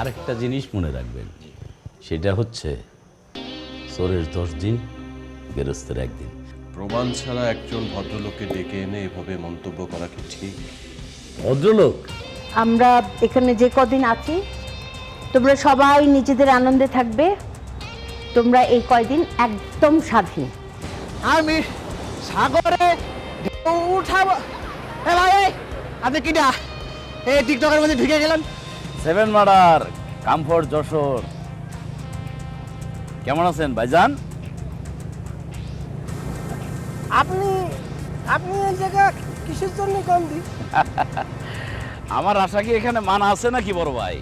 আরেকটা জিনিস মনে রাখবেন সেটা হচ্ছে চোরের দশ দিন গেরস্তের একদিন। প্রমাণ ছাড়া একজন ভদ্রলোককে ডেকে এনে এভাবে মন্তব্য করা কি ঠিক? ভদ্রলোক? আমরা এখানে যে কদিন আছি তোমরা সবাই নিজেদের আনন্দে থাকবে তোমরা এই কয়দিন একদম স্বাধীন। আমি সাগরে ঢেউ উঠাবো এ ভাই আপনি কিটা এই টিকটকের মধ্যে ঢুকে গেলেন? Seven murder come from Jessore. কেমন আছেন ভাইজান? আপনি আপনি এই জায়গা কিসের জন্য কম দি? আমার আশা কি এখানে মানা আছে নাকি বড় ভাই?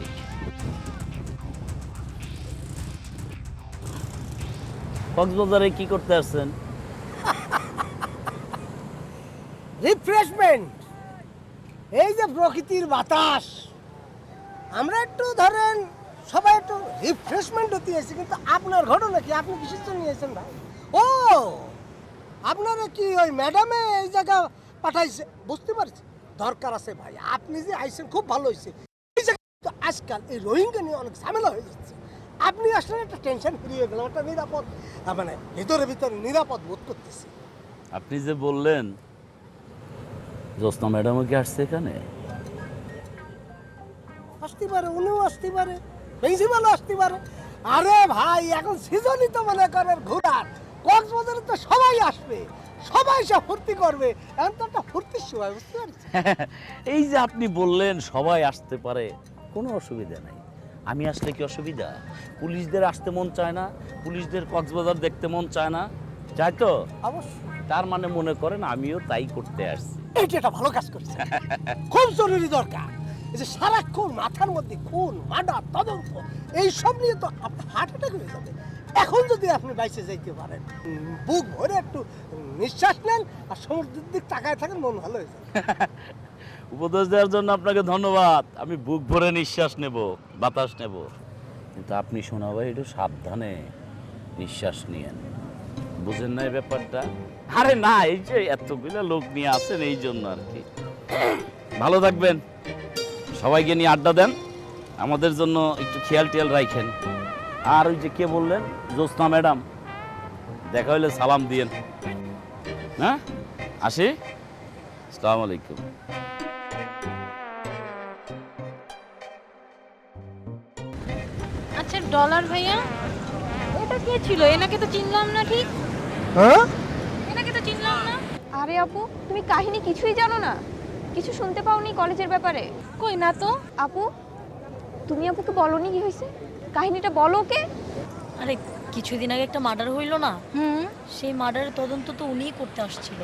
কক্সবাজারে কি করতে আসছেন? রিফ্রেশমেন্ট এই যে প্রকৃতির বাতাস, আমরা একটু ধরেন সবাই একটু রিফ্রেশমেন্ট হতে এসেছি কিন্তু আপনার ঘটনা কি? আপনি কিসের জন্য ভাই? ও, আপনারা কি ওই ম্যাডামে এই জায়গা পাঠাইছে? বুঝতে পারছি। দরকার আছে ভাই, আপনি যে আইছেন খুব ভালো হয়েছে। আজকাল এই রোহিঙ্গা নিয়ে অনেক ঝামেলা হয়ে যাচ্ছে। আপনি আসলে একটা টেনশন ফ্রি হয়ে গেলাম, একটা নিরাপদ মানে ভিতরে ভিতরে নিরাপদ বোধ করতেছি। আপনি যে বললেন জ্যোৎস্না ম্যাডামও কি আসছে এখানে? আসতে পারে উনিও আসতে পারে প্রিন্সিপালও আসতে পারে। আরে ভাই এখন সিজনই তো মনে করেন ঘোরার। কক্সবাজারে তো সবাই আসবে সবাই সব ফুর্তি করবে। এখন তো একটা ফুর্তির সময় বুঝতে এই যে আপনি বললেন সবাই আসতে পারে কোনো অসুবিধা নাই। আমি আসলে কি অসুবিধা? পুলিশদের আসতে মন চায় না পুলিশদের কক্সবাজার দেখতে মন চায় না চাই তো? অবশ্যই। তার মানে মনে করেন আমিও তাই করতে আসছি। এইটা একটা ভালো কাজ করেছে। খুব জরুরি দরকার এই যে সারাক্ষণ মাথার মধ্যে খুন, মার্ডার, তদন্ত এই সব নিয়ে তো আপনার হার্ট অ্যাটাক হয়ে যাবে। এখন যদি আপনি বাইসে যাইতে পারেন, বুক ভরে একটু নিঃশ্বাস নেন আর সমুদ্রের দিক তাকায় থাকেন, মন ভালো হয়ে যাবে। উপদেশ দেওয়ার জন্য আপনাকে ধন্যবাদ। আমি বুক ভরে নিঃশ্বাস নেব, বাতাস নেব। কিন্তু আপনি শোনা ভাই, একটু সাবধানে নিঃশ্বাস নিয়েন। বুঝেন না এই ব্যাপারটা? আরে না এই যে এতগুলো লোক নিয়ে আসেন এই জন্য আর কি। ভালো থাকবেন। সবাইকে নিয়ে আড্ডা দেন। আমাদের জন্য একটু খেয়াল টিয়াল রাখেন। আর ওই যে কে বললেন? জ্যোৎস্না ম্যাডাম। দেখা হইলে সালাম দিয়েন। হ্যাঁ আসি? আসসালামু আলাইকুম। আচ্ছা ডলার ভাইয়া এটা কে ছিল? এনাকে তো চিনলাম না ঠিক। হ্যাঁ এনাকে তো চিনলাম না আরে আপু তুমি কাহিনী কিছুই জানো না। কিছু শুনতে পাওনি কলেজের ব্যাপারে? কই না তো। আপু তুমি আপুকে বলনি কি হয়েছে? কাহিনীটা বলো ওকে। আরে কিছুদিন আগে একটা মার্ডার হইল না? হুম। সেই মার্ডারের তদন্ত তো উনিই করতে আসছিল।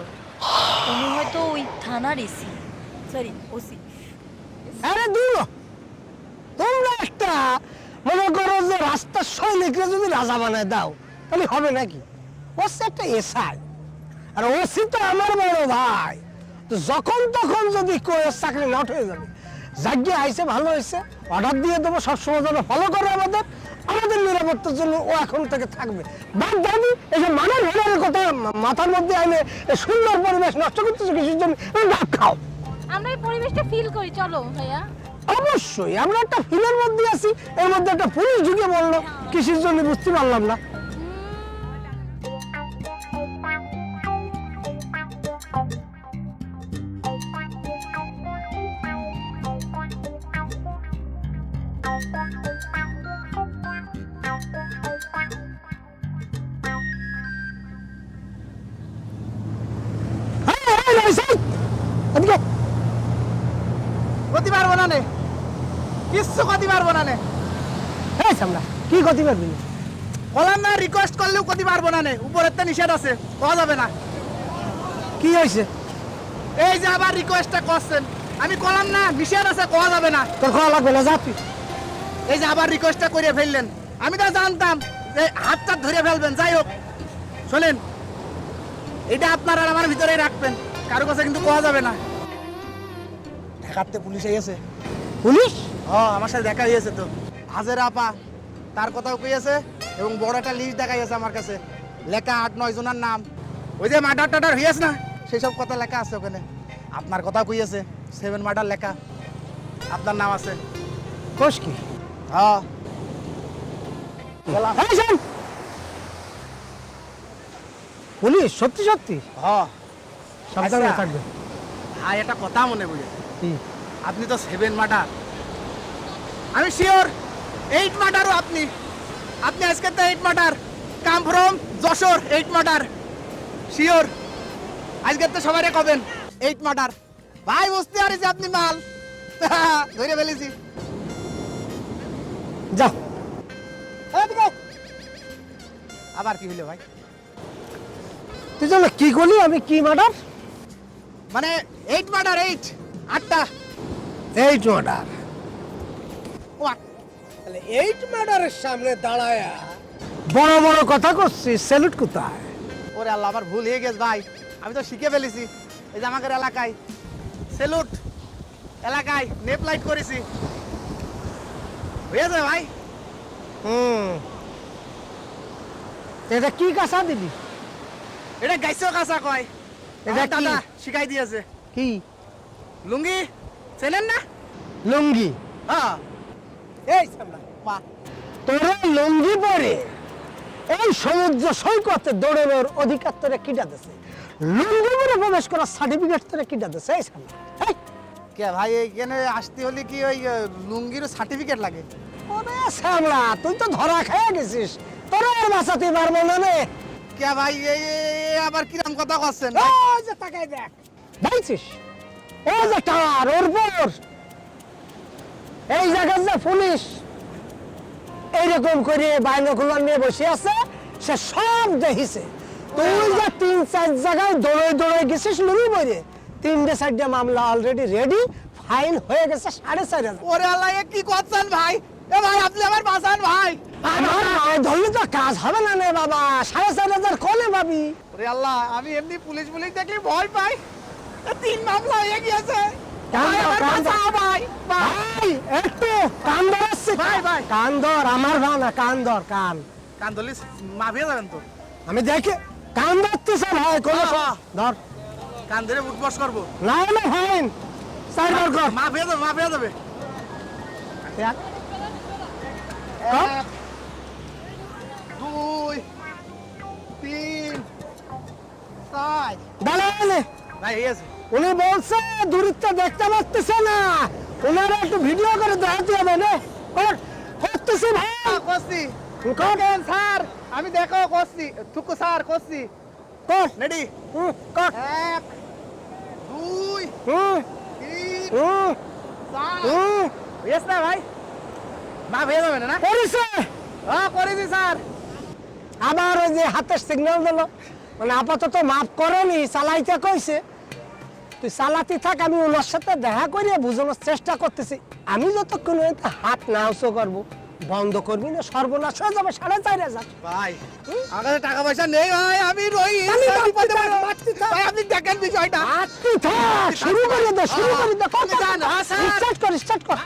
উনি হয়তো ওই থানার এসি। Sorry OC. আরে দূর! তোমরা একটা মনে করো যে রাস্তার সৈনিকরা যদি রাজা বানায় দাও তাহলে হবে নাকি? ও হচ্ছে একটা এসআই। আর ওসি তো আমার বড় ভাই। তো যখন তখন যদি চাকরি নট হয়ে যাবে। যাজ্ঞে আইসে ভালো হয়েছে অর্ডার দিয়ে দেবো সবসময় যেন ফলো করে আমাদের। আমাদের নিরাপত্তার জন্য ও এখন থেকে থাকবে। বাদ দাবি এই যে মানব ভোলের কথা মাথার মধ্যে এই সুন্দর পরিবেশ নষ্ট করতেছে কিছুর জন্য? ভাব খাও। আমরা এই পরিবেশটা ফিল করি চলো ভাইয়া। অবশ্যই আমরা একটা ফিলের মধ্যে আছি। এর মধ্যে একটা পুলিশ ঢুকে বলল কিসের জন্য বুঝতে পারলাম না। এদিকে। পারব না নে। কিচ্ছু পারব না নে। এই সামনা, কি করতে পারবি না? না রিকোয়েস্ট করলেও পারব না নে। উপরের তো নিষেধ আছে যাবে না। কি হয়েছে? এই যে আবার রিকোয়েস্টটা করছেন। আমি কলাম না আছে কোয়া যাবে না। তোর খাওয়া লাগবে না যা এই যে আবার রিকোয়েস্টটা করে ফেললেন। আমি তো জানতাম যে হাতটা ধরে ফেলবেন যাই হোক। শোনেন এটা আপনার আর আমার ভিতরেই রাখবেন। কারও কাছে কিন্তু কোয়া যাবে না। ঢাকাতে পুলিশ এসেছে পুলিশ? ও আমার সাথে দেখা হয়েছে তো। হাজের আপা তার কথাও কইয়াছে এবং বড় একটা লিস্ট দেখা গেছে আমার কাছে। লেখা আট নয় জনের নাম। ওই যে মার্ডার টাডার হইয়াছে না সেই সব কথা লেখা আছে ওখানে। আপনার কথাও কইয়াছে সেভেন মার্ডার লেখা। আপনার নাম আছে। কোষ কি? হ্যাঁ পুলিশ সত্যি সত্যি? হ্যাঁ সাবধানে আচ্ছা। থাকবে। আর একটা কথা মনে বুঝে কি? আপনি তো সেভেন মার্ডার আমি শিওর এইট মার্ডারও আপনি। আপনি আজকে তো eight murder come from Jessore eight murder sure আজকে তো সবাই কবেন এইট মার্ডার ভাই বুঝতে পারিস আপনি মাল। ধরে ফেলেছি। যা। আবার কি হইল ভাই? তুই জানো কি করলি? আমি কি মার্ডার মানে এইট মার্ডার এইট আটটা। এই মার্ডার তাহলে এইট মার্ডারের সামনে দাঁড়ায়া। বড় বড় কথা করছিস স্যালুট কোথায়? ওরে আল্লাহ আমার ভুল হয়ে গেছে ভাই। আমি তো শিখে ফেলেছি। এই যে আমাদের এলাকায়। সেলুট এলাকায় নেপ লাইট করেছি হয়েছে ভাই। হুম। এটা কি কাঁচা দিবি এটা গাইছো কাঁচা কয়। এটা এটা কি? শিখাই দিয়েছে। কি? লুঙ্গি? চেনেন না? লুঙ্গি? হ্যাঁ। এই সামলা বাহ তোরা লুঙ্গি পরে এই সমুদ্র সৈকতে দৌড়ানোর অধিকার তোরা কিটা দিছে লুঙ্গি পরে প্রবেশ করার সার্টিফিকেট তোরা কিটা দিছে এই এই। কে ভাই এইখানে আসতে হলে কি ওই লুঙ্গির সার্টিফিকেট লাগে? ওরে তুই তো ধরা খেয়ে গেছিস। তোরা আর বাঁচাতে পারব না কে ভাই এই আবার কিরম কথা করছেন ওই যে তাকাই দেখ। দেখছিস এই যে টাওয়ার ওর এই জায়গার যে পুলিশ এইরকম করে বাইনকুলার নিয়ে বসে আছে সে সব দেখিছে। তুই যে তিন চার জায়গায় দৌড়ে দৌড়ে গেছিস লুঙ্গি বইরে তিনটে চারটে মামলা অলরেডি রেডি ফাইন হয়ে গেছে সাড়ে চার হাজার। ওরে আল্লাহ কি করছেন ভাই? এ ভাই আপনি আমার বাঁচান ভাই। আমার ধরলে তো কাজ হবে না রে বাবা সাড়ে চার হাজার কলে পাবি। ওরে আল্লাহ আমি এমনি পুলিশ পুলিশ দেখলে ভয় পাই। তিন মামলা হয়ে গিয়েছে। ভাই, আমার বাঁচাও ভাই ভাই। ভাই একটু কান ধর আসছে ভাই, ভাই। কান ধর আমার ভা না কান কান। কান ধরলে যাবেন তো। আমি দেখে কান ধরতেছে ভাই কোন ধর। কান ধরে উঠবস করব। না না ফাইন সাইবার কর। মাফিয়ে যাবে মাফিয়ে যাবে এক দুই তিন এই উনি বলছে দূরত্ব দেখতে পাচ্তেছে না। ওনারা একটু ভিডিও করে দেখাতে হবে না? করতেছি ভাই। করছি। কর। স্যার আমি দেখো করছি। থুকু স্যার করছি। কর। রেডি কর। এক দুই তিন চার। না ভাই? মাফ হয়ে যাবে না? করেছে। হ্যাঁ করেছি স্যার। আবার ওই যে হাতের সিগন্যাল দিল। মানে আপাতত মাফ করেনি চালাইতে কইছে। তুই চালাতে থাক আমি ওনার সাথে দেখা করে বোঝানোর চেষ্টা করতেছি। আমি যতক্ষণ হাত না উঁচু করব বন্ধ করবি না সর্বনাশ হয়ে যাবে সাড়ে চার হাজার। ভাই আমার কাছে টাকা পয়সা নেই ভাই আমি রই। ভাই আপনি দেখেন বিষয়টা। শুরু করে দে শুরু করে দে। হ্যাঁ। স্টার্ট কর স্টার্ট কর।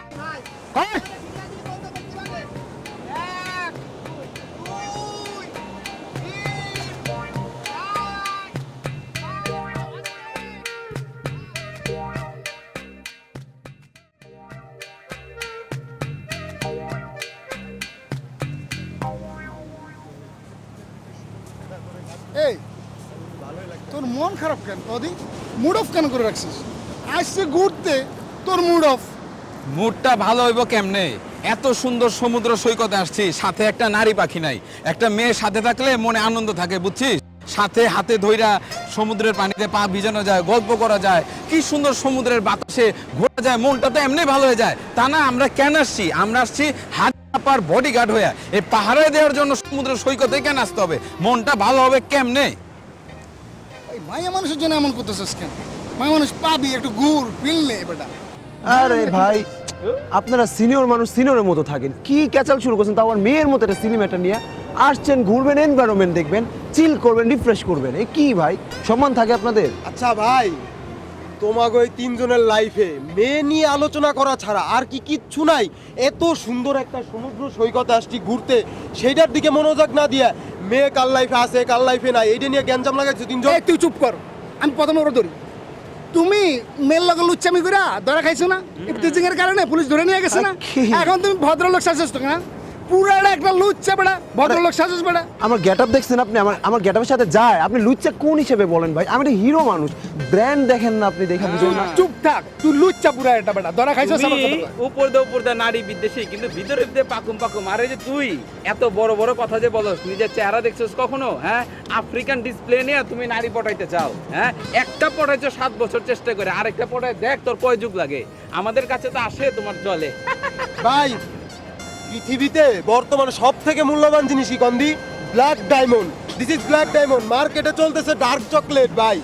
খারাপ মুড অফ কেন করে রাখছিস? আসছে ঘুরতে, তোর মুড অফ মুডটা ভালো হইব কেমনে? এত সুন্দর সমুদ্র সৈকতে আসছি, সাথে একটা নারী পাখি নাই। একটা মেয়ে সাথে থাকলে মনে আনন্দ থাকে, বুঝছিস? সাথে হাতে ধইরা সমুদ্রের পানিতে পা ভিজানো যায়, গল্প করা যায়, কি সুন্দর সমুদ্রের বাতাসে ঘোরা যায়, মনটা তো এমনি ভালো হয়ে যায়। তা না, আমরা কেন আসছি? আমরা আসছি হাজার বডিগার্ড হয়ে। এই পাহাড়ে দেওয়ার জন্য সমুদ্র সৈকতে কেন আসতে হবে? মনটা ভালো হবে কেমনে? মাইয়া মানুষের জন্য এমন করতেছিস কেন? মাইয়া মানুষ পাবি একটু ফিল নে বেটা। আরে ভাই আপনারা সিনিয়র মানুষ সিনিয়রের মতো থাকেন। কি ক্যাচাল শুরু করছেন? তাও আর মেয়ের মতো একটা সিনেমাটা নিয়ে আসছেন ঘুরবেন এনভায়রনমেন্ট দেখবেন চিল করবেন রিফ্রেশ করবেন। এ কি ভাই? সম্মান থাকে আপনাদের? আচ্ছা ভাই তোমাকে ওই তিনজনের লাইফে মেয়ে নিয়ে আলোচনা করা ছাড়া আর কি কিচ্ছু নাই। এত সুন্দর একটা সমুদ্র সৈকতে আসছি ঘুরতে সেইটার দিকে মনোযোগ না দিয়ে মেয়ে কার লাইফে আছে কার লাইফে নাই এইটা নিয়ে গ্যাঞ্জাম লাগাইছো তিনজন। এই তুই চুপ কর। আমি প্রথমে ওরা ধরি। তুমি মেল লগে লুচ্চামি করে ধরা খাইছো না? ইফতিজিং এর কারণে পুলিশ ধরে নিয়ে গেছে না? এখন তুমি ভদ্রলোক সাজেস্ট না পুরাটা একটা লুচ্চা বেড়া ভদ্রলোক সাজছ বেড়া। আমার গেট আপ দেখছেন আপনি? আমার আমার গেট আপের সাথে যায়। আপনি লুচ্চা কোন হিসেবে বলেন ভাই? আমি একটা হিরো মানুষ। ব্র্যান্ড দেখেন না আপনি দেখা বুঝুন না। চুপ থাক তুই লুচ্চা পুরা এটা বেড়া। ধরা খাইছো তুমি উপর দে উপর দে নারী বিদ্বেষী কিন্তু ভিতরে ভিতরে পাকুম পাকুম। আরে যে তুই এত বড় বড় কথা যে বলস নিজের চেহারা দেখছস কখনো? হ্যাঁ? আফ্রিকান ডিসপ্লে নিয়ে তুমি নারী পটাইতে চাও। হ্যাঁ? একটা পটাইছো সাত বছর চেষ্টা করে আরেকটা পটাই দেখ তোর কয় যুগ লাগে। আমাদের কাছে তো আসে তোমার জলে। ভাই পৃথিবীতে বর্তমানে সব থেকে মূল্যবান জিনিস কি কন্দি black diamond this is black diamond মার্কেটে চলতেছে ডার্ক চকলেট ভাই।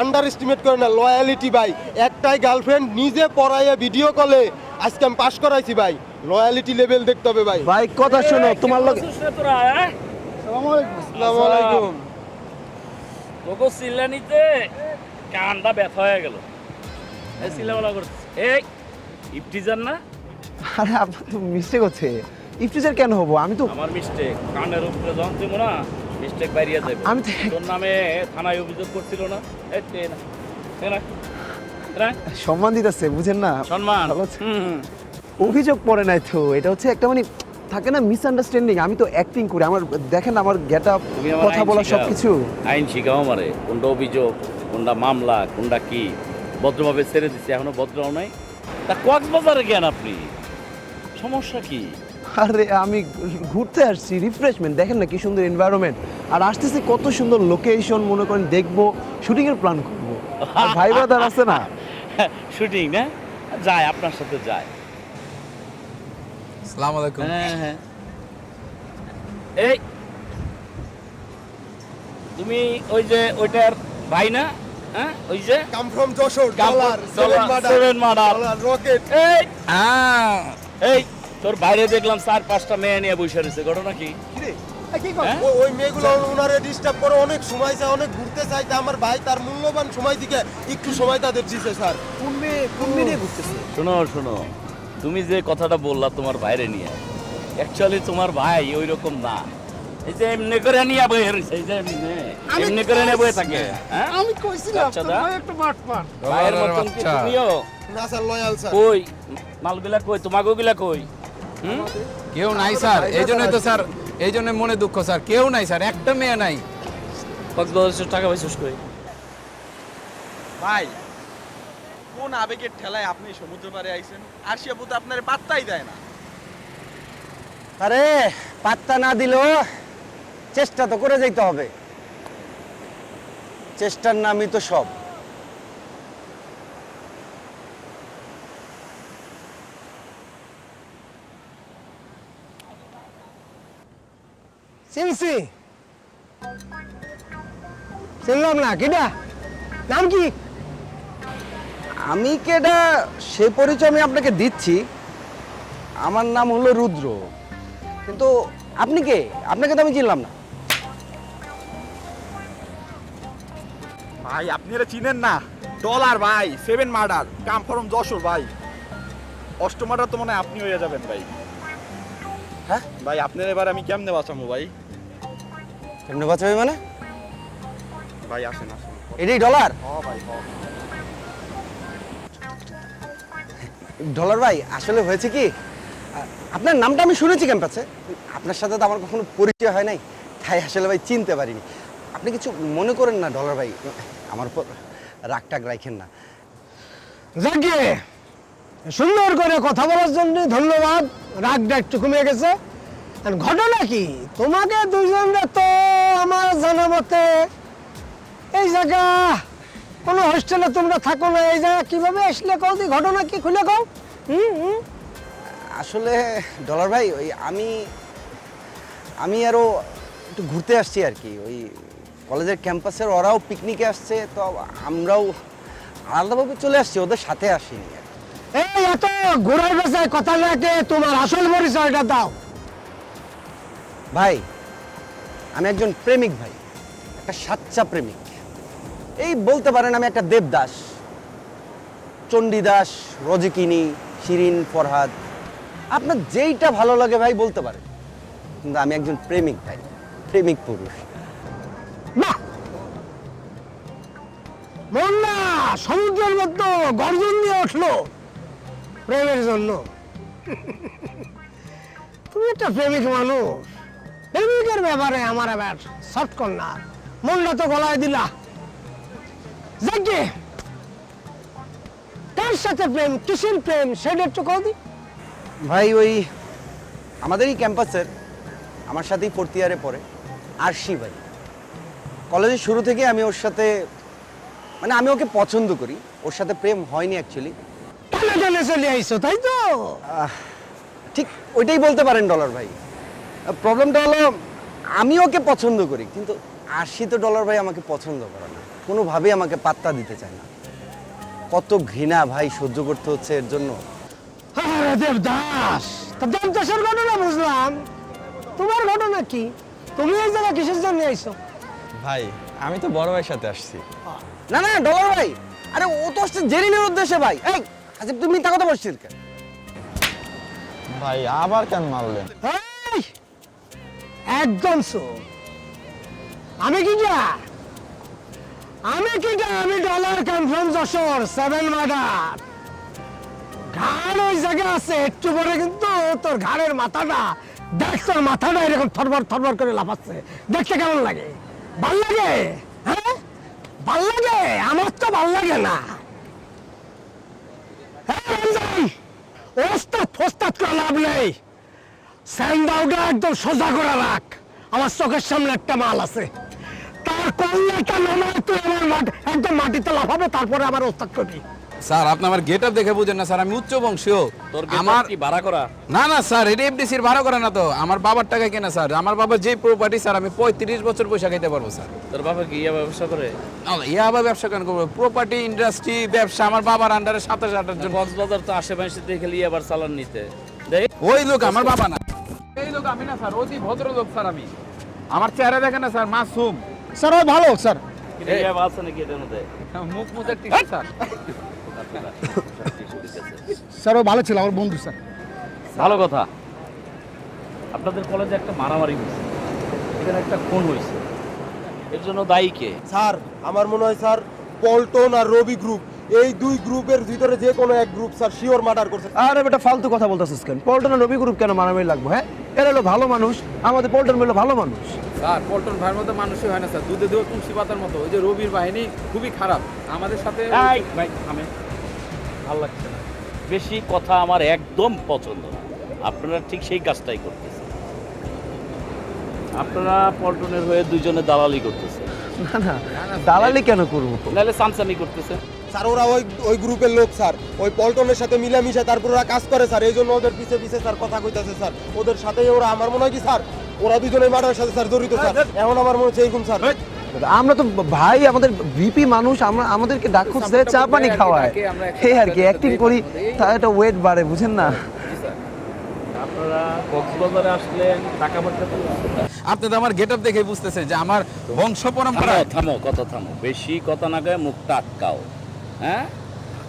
আন্ডার এস্টিমেট করে না লয়ালিটি ভাই। একটাই গার্লফ্রেন্ড নিজে পড়াইয়া ভিডিও কলে আজকে আমি পাস করাইছি ভাই। লয়ালিটি লেভেল দেখতে হবে ভাই। ভাই কথা শোনো তোমার লগে হ্যাঁ? আসসালামু আলাইকুম। তোকে সিলানিতে কানটা ব্যথা হয়ে গেল। এই সিলাবলা করছে এই ইফটিজার না? আরে আপনার তো মিস্টেক হচ্ছে। ইফটিজার কেন হব? আমি তো আমার মিস্টেক কানের উপরে যখন দিব না মিস্টেক বাইরিয়ে যাবে আমি তো তোর নামে থানায় অভিযোগ করছিল না? এই তে না। তে না। সম্মান দিতেছে বুঝেন না? সম্মান। অভিযোগ পড়ে নাই তো। এটা হচ্ছে একটা মানে থাকে না মিসআন্ডারস্ট্যান্ডিং আমি তো অ্যাক্টিং করি। আমার দেখেন আমার গেট আপ কথা আইন বলা। সব কিছু আইন শিখাও আমারে। কোনটা অভিযোগ কোনটা মামলা কোনটা কি? ভদ্রভাবে ছেড়ে দিচ্ছে এখনও ভদ্রও নাই। তা কক্সবাজারে কেন আপনি। সমস্যা কি? আরে আমি ঘুরতে আসছি রিফ্রেশমেন্ট দেখেন না কি সুন্দর এনভায়রনমেন্ট আর আসতেছি কত সুন্দর লোকেশন মনে করেন দেখব শুটিং এর প্ল্যান করব। ভাই ব্রাদার আছে না? শুটিং না? যায় আপনার সাথে যায়। আসসালামু আলাইকুম। হ্যাঁ হ্যাঁ। এই তুমি ওই যে ওইটার ভাই না? হ্যাঁ ওই যে? Come from Jessore dollar seven murder. Rocket এই! হ্যাঁ। এই তোর বাইরে দেখলাম চার পাঁচটা মেয়ে নিয়ে বসে রয়েছে ঘটনা কি? কি কর? হ্যাঁ? ওই মেয়েগুলো ওনারে ডিস্টার্ব করে অনেক সময় চায় অনেক ঘুরতে আমার ভাই তার মূল্যবান সময় দিকে একটু সময় তাদের দিছে স্যার। কোন মেয়ে কোন মেয়ে নিয়ে ঘুরতেছে? শোনো শোনো তুমি যে কথাটা বললা তোমার বাইরে নিয়ে অ্যাকচুয়ালি তোমার ভাই ওই রকম না। এই যে এমনি করে নিয়ে বয়ে রয়েছে এই যে এমনি এমনি করে নিয়ে বয়ে থাকে হ্যাঁ? আমি কইছিলাম একটা পার ভাইয়ের মতন কি তুমিও? না স্যার লয়াল স্যার। কই? মালগুলা কই? তোমাকে গুলা কই? হুম? কেউ নাই স্যার। এই জন্য তো স্যার এই জন্য মনে দুঃখ স্যার। কেউ নাই স্যার। একটা মেয়ে নাই। কক্সবাজার টাকা পাইছিস কই? ভাই কোন আবেগের ঠেলায় আপনি সমুদ্র পাড়ে আইছেন? আসিয়া বুঝতে আপনার পাত্তাই দেয় না। আরে পাত্তা না দিলেও চেষ্টা তো করে যেতে হবে। চেষ্টার নামই তো সব। চিনছি চিনলাম না কিটা নাম কি আমি কেটা সে পরিচয় আমি আপনাকে দিচ্ছি। আমার নাম হলো রুদ্র। কিন্তু আপনি কে? আপনাকে তো আমি চিনলাম না। ভাই আপনি এটা চিনেন না। ডলার ভাই seven murder come from Jessore ভাই। অষ্ট মার্ডার তো মনে হয় আপনি হয়ে যাবেন ভাই। হ্যাঁ? ভাই আপনার এবার আমি কেমনে বাঁচাবো ভাই? কেমনে বাঁচাবে মানে? ভাই আসেন আসেন। এটাই ডলার ভাই ডলার ভাই আসলে হয়েছে কি আপনার নামটা আমি শুনেছি ক্যাম্পাসে আপনার সাথে তো আমার কখনো পরিচয় হয় নাই তাই আসলে ভাই চিনতে পারিনি। আপনি কিছু মনে করেন না ডলার ভাই আমার উপর রাগ টাগ রাখেন না। যাকে সুন্দর করে কথা বলার জন্য ধন্যবাদ রাগটা একটু কমে গেছে। ঘটনা কি? তোমাকে দুইজনরা তো আমার জানা মতে এই জায়গা কোনো হোস্টেলে তোমরা থাকো না এই জায়গা কীভাবে আসলে কও দি? ঘটনা কি খুলে কও? হুম আসলে ডলার ভাই ওই আমি আমি আরও একটু ঘুরতে আসছি আর কি। ওই কলেজের ক্যাম্পাসের ওরাও পিকনিকে আসছে তো আমরাও আলাদাভাবে চলে আসছি ওদের সাথে আসিনি আর কি। এই এত ঘোরার বেসায় কথা লাগে তোমার আসল পরিচয়টা দাও। ভাই, আমি একজন প্রেমিক ভাই, একটা সাচ্চা প্রেমিক। এই বলতে পারেন আমি একটা দেবদাস, চণ্ডীদাস, রজকিনী, শিরিন, ফরহাদ। আপনার যেইটা ভালো লাগে ভাই বলতে পারেন। কিন্তু আমি একজন প্রেমিক ভাই, প্রেমিক পুরুষ। না মোল্লা, সমুদ্রের মধ্যে গর্জন দিয়ে উঠল। প্রেমের জন্য। তুমি একটা প্রেমিক মানুষ। প্রেমিকের ব্যাপারে আমার আবার শর্ট কর না। মনটা তো গলায় দিলা। যাকে কার সাথে প্রেম কিসের প্রেম সেটা একটু কও দি। ভাই ওই আমাদেরই ক্যাম্পাসের আমার সাথেই ফোর্থ ইয়ারে পড়ে আরশি ভাই। কলেজের শুরু থেকে আমি ওর সাথে মানে আমি ওকে পছন্দ করি ওর সাথে প্রেম হয়নি অ্যাকচুয়ালি টানে চলে আইছো তাই তো? ঠিক ওইটাই বলতে পারেন ডলার ভাই। প্রবলেমটা হলো আমি ওকে পছন্দ করি কিন্তু আশি তো ডলার ভাই আমাকে পছন্দ করে না। কোনোভাবেই আমাকে পাত্তা দিতে চায় না। কত ঘৃণা ভাই সহ্য করতে হচ্ছে এর জন্য। দেবদাস তা দেবদাসের ঘটনা বুঝলাম। তোমার ঘটনা কি? তুমি এই জায়গা কিসের জন্য আইছো? ভাই আমি তো বড় ভাইয়ের সাথে আসছি। না না ডলার ভাই। আরে ও তো আসছে জেরিনের উদ্দেশ্যে ভাই। এই আজব তুমি মিথ্যা কথা বলছিস কেন? ভাই আবার কেন মারলেন? এই, একদম সো। আমি কি যা? আমি কি যা? আমি ডলার কনফারেন্স যশোর সেভেন ঘাড় ওই আছে, একটু পরে কিন্তু তোর ঘাড়ের মাথাটা, দেখ তোর মাথাটা এরকম করে লাফাচ্ছে। দেখতে কেমন লাগে? ভালো লাগে? হ্যাঁ? ভালো লাগে? আমার তো ভালো লাগে না। হ্যাঁ ওস্তাদ ফোস্তাদ করে লাভ নেই। স্যান্ডাউটা একদম সোজা করে রাখ। আমার চোখের সামনে একটা মাল আছে। তার কল্যাণটা নামায় তুই আমার মাটি একদম মাটিতে লাফাবে তারপরে আবার ওস্তাদ করবি। স্যার আপনি আমার গেট আপ দেখে বুঝেন না স্যার আমি উচ্চ বংশীয়। তোর আমার আমার কি ভাড়া করা? না না স্যার এটা এফডিসির ভাড়া করে না তো। আমার বাবার টাকায় কেনা স্যার। আমার বাবার যে প্রপার্টি স্যার আমি পঁয়ত্রিশ বছর পয়সা খাইতে পারব স্যার। তোর বাবা কি ইয়া ব্যবসা করে? ইয়া আবার ব্যবসা কেন করব? প্রপার্টি ইন্ডাস্ট্রি ব্যবসা আমার বাবার আন্ডারে সাতাশ আঠাশ জন কক্সবাজার তো আশেপাশে দেখে লিয়ে আবার চালান নিতে। ওই লোক আমার বাবা না। এই লোক আমি না স্যার অতি ভদ্র লোক স্যার আমি। আমার চেহারা দেখেন না স্যার মাসুম। স্যার ও ভালো স্যার। মুখ মুখের ঠিক স্যার। স্যার ও ভালো ছিল আমার বন্ধু স্যার। ভালো কথা। আপনাদের কলেজে একটা মারামারি হয়েছে। এখানে একটা খুন হয়েছে। এর জন্য দায়ী কে? স্যার আমার মনে হয় স্যার পল্টন আর রবি গ্রুপ এই দুই গ্রুপের ভিতরে যে কোনো এক গ্রুপ স্যার শিওর মার্ডার করছে। আরে বেটা ফালতু কথা বলতেছিস কেন? পল্টন আর রবি গ্রুপ কেন মারামারি লাগবো হ্যাঁ? এরা হলো ভালো মানুষ আমাদের পল্টন হলো ভালো মানুষ। স্যার পল্টন ভাইয়ের মতো মানুষই হয় না স্যার। দুধে দুধ তুলসী পাতার মতো। ওই যে রবির বাহিনী খুবই খারাপ। আমাদের সাথে ভাই থামে। ভালো লাগছে না। বেশি কথা আমার একদম পছন্দ না। আপনারা ঠিক সেই কাজটাই করতেছেন। আপনারা পল্টনের হয়ে দুজনে দালালি করতেছেন। না না দালালি কেন করব? নাহলে সামসামি করতেছেন। স্যার ওরা ওই ওই গ্রুপের লোক স্যার। ওই পল্টনের সাথে মিলামিশা তারপর ওরা কাজ করে স্যার। এই জন্য ওদের পিছে পিছে স্যার কথা কইতাছে স্যার। ওদের সাথে ওরা আমার মনে হয় কি স্যার ওরা দুজনে মার্ডারের সাথে স্যার জড়িত স্যার। এখন আমার মনে হচ্ছে এইরকম স্যার। আমরা তো ভাই আমাদের ভিপি মানুষ আমরা আমাদেরকে ডাক খুঁজছে চা পানি খাওয়ায়। এই আর কি অ্যাক্টিং করি তা একটা ওয়েট বাড়ে বুঝেন না। আপনারা কক্সবাজারে আসলেন টাকা পয়সা আপনি তো আমার গেট আপ দেখে বুঝতেছেন যে আমার বংশ পরম্পরা। থামো থামো কথা থামো। বেশি কথা না গায়ে মুখটা আটকাও। হ্যাঁ?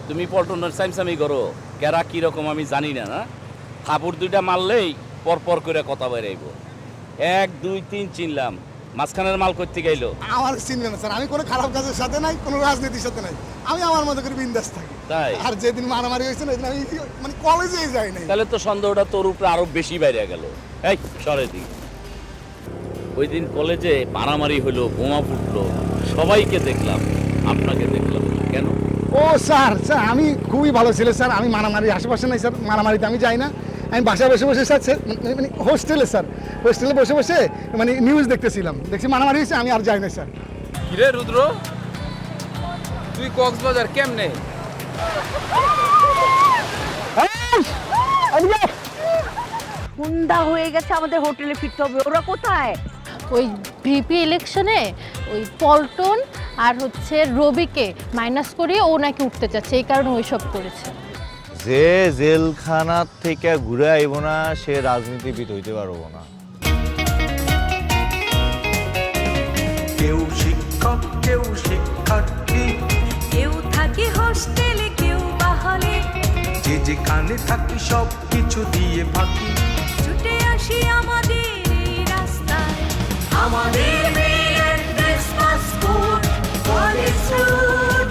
তুমি পল্টনের সাইমসামি করো কেরা কীরকম আমি জানি না না? কাপড় দুইটা মারলেই পরপর করে কথা বেরাইব। এক দুই তিন চিনলাম মাঝখানের মাল করতে গেলো আমার চিনবে না স্যার আমি কোনো খারাপ কাজের সাথে নাই কোনো রাজনীতির সাথে নাই। আমি আমার মতো করে বিন্দাস থাকি। তাই? আর যেদিন মারামারি হয়েছে না আমি মানে কলেজেই যাই নাই। তাহলে তো সন্দেহটা তোর উপরে আরও বেশি বাইরে গেল। এই সরে দিক ওই দিন কলেজে মারামারি হলো বোমা ফুটলো সবাইকে দেখলাম আপনাকে দেখলাম কেন? ও স্যার স্যার আমি খুবই ভালো ছেলে স্যার আমি মারামারি আশেপাশে নাই স্যার মারামারিতে আমি যাই না। আমি বাসায় বসে বসে স্যার মানে- মানে হোস্টেলে স্যার হোস্টেলে বসে বসে মানে নিউজ দেখতেছিলাম। দেখছি মারামারি হয়েছে আমি আর যাই না স্যার। কিরে রুদ্র? তুই কক্সবাজার কেমনে? সন্ধ্যা হয়ে গেছে আমাদের হোটেলে ফিরতে হবে। ওরা কোথায়? ওই ভিপি ইলেকশনে ওই পল্টন আর হচ্ছে রবিকে মাইনাস করিয়ে ও নাকি উঠতে চাচ্ছে এই কারণে ওই সব করেছে। যে জেলখানার থেকে ঘুরে আইব না সে রাজনীতিবিদ হইতে পারব না। কেউ শিক্ষক কেউ শিক্ষার্থী। কেউ থাকে হোস্টেলে কেউ বা হলে যে যেখানে থাকি সব কিছু দিয়ে ফাঁকি। ছুটে আসি আমাদের এই রাস্তায়। আমাদের Alex Nur,